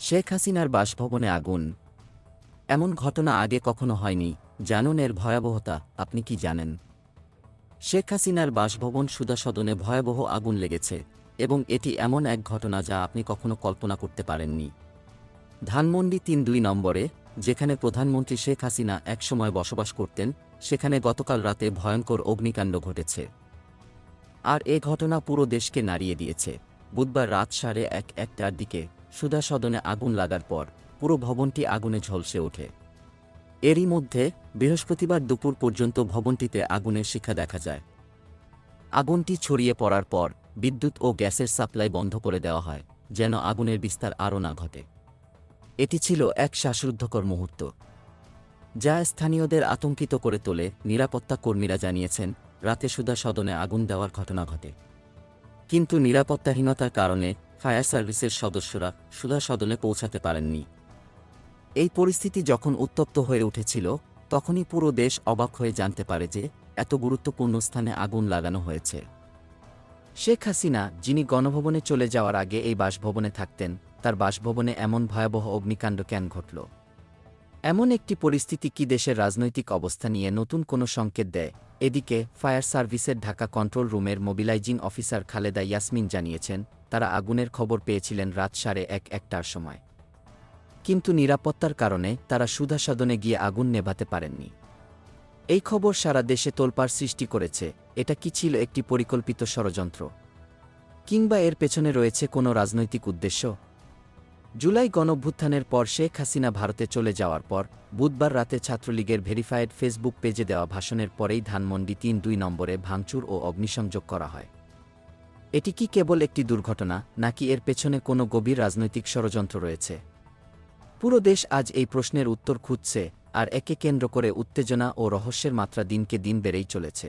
শেখ হাসিনার বাসভবনে আগুন। এমন ঘটনা আগে কখনো হয়নি জানুন এর ভয়াবহতা, আপনি কি জানেন? শেখ হাসিনার বাসভবন সুদা সদনে ভয়াবহ আগুন লেগেছে, এবং এটি এমন এক ঘটনা যা আপনি কখনো কল্পনা করতে পারেননি। ধানমন্ডি তিন দুই নম্বরে, যেখানে প্রধানমন্ত্রী শেখ হাসিনা একসময় বসবাস করতেন, সেখানে গতকাল রাতে ভয়ঙ্কর অগ্নিকাণ্ড ঘটেছে। আর এ ঘটনা পুরো দেশকে নাড়িয়ে দিয়েছে। বুধবার রাত সাড়ে এক একটার দিকে সুধা সদনে আগুন লাগার পর পুরো ভবনটি আগুনে ঝলসে ওঠে। এরই মধ্যে বৃহস্পতিবার দুপুর পর্যন্ত ভবনটিতে আগুনের শিক্ষা দেখা যায়। আগুনটি ছড়িয়ে পড়ার পর বিদ্যুৎ ও গ্যাসের সাপ্লাই বন্ধ করে দেওয়া হয়, যেন আগুনের বিস্তার আরও না ঘটে। এটি ছিল এক শ্বাসরুদ্ধকর মুহূর্ত, যা স্থানীয়দের আতঙ্কিত করে তোলে, নিরাপত্তা কর্মীরা জানিয়েছেন, রাতে সুধা সদনে আগুন দেওয়ার ঘটনা ঘটে। কিন্তু নিরাপত্তাহীনতার কারণে ফায়ার সার্ভিসের সদস্যরা সুধা সদনে পৌঁছাতে পারেননি। এই পরিস্থিতি যখন উত্তপ্ত হয়ে উঠেছিল, তখনই পুরো দেশ অবাক হয়ে জানতে পারে যে এত গুরুত্বপূর্ণ স্থানে আগুন লাগানো হয়েছে। শেখ হাসিনা, যিনি গণভবনে চলে যাওয়ার আগে এই বাসভবনে থাকতেন, তার বাসভবনে এমন ভয়াবহ অগ্নিকাণ্ড কেন ঘটল? এমন একটি পরিস্থিতি কি দেশের রাজনৈতিক অবস্থা নিয়ে নতুন কোনো সংকেত দেয়? এদিকে ফায়ার সার্ভিসের ঢাকা কন্ট্রোল রুমের মোবিলাইজিং অফিসার খালেদা ইয়াসমিন জানিয়েছেন তারা আগুনের খবর পেয়েছিলেন রাত সাড়ে এক, একটার সময়। কিন্তু নিরাপত্তার কারণে তারা সুধা সদনে গিয়ে আগুন নেভাতে পারেননি। এই খবর সারা দেশে তোলপাড় সৃষ্টি করেছে, এটা কি ছিল একটি পরিকল্পিত ষড়যন্ত্র? কিংবা এর পেছনে রয়েছে কোনো রাজনৈতিক উদ্দেশ্য? জুলাই গণভ্যুত্থানের পর শেখ হাসিনা ভারতে চলে যাওয়ার পর, বুধবার রাতে ছাত্রলীগের ভেরিফায়েড ফেসবুক পেজে দেওয়া ভাষণের পরেই ধানমন্ডি তিন দুই নম্বরে ভাঙচুর ও অগ্নিসংযোগ করা হয়। এটি কি কেবল একটি দুর্ঘটনা, নাকি এর পেছনে কোনো গভীর রাজনৈতিক ষড়যন্ত্র রয়েছে? পুরো দেশ আজ এই প্রশ্নের উত্তর খুঁজছে, আর একে কেন্দ্র করে উত্তেজনা ও রহস্যের মাত্রা দিনকে দিন বেড়েই চলেছে।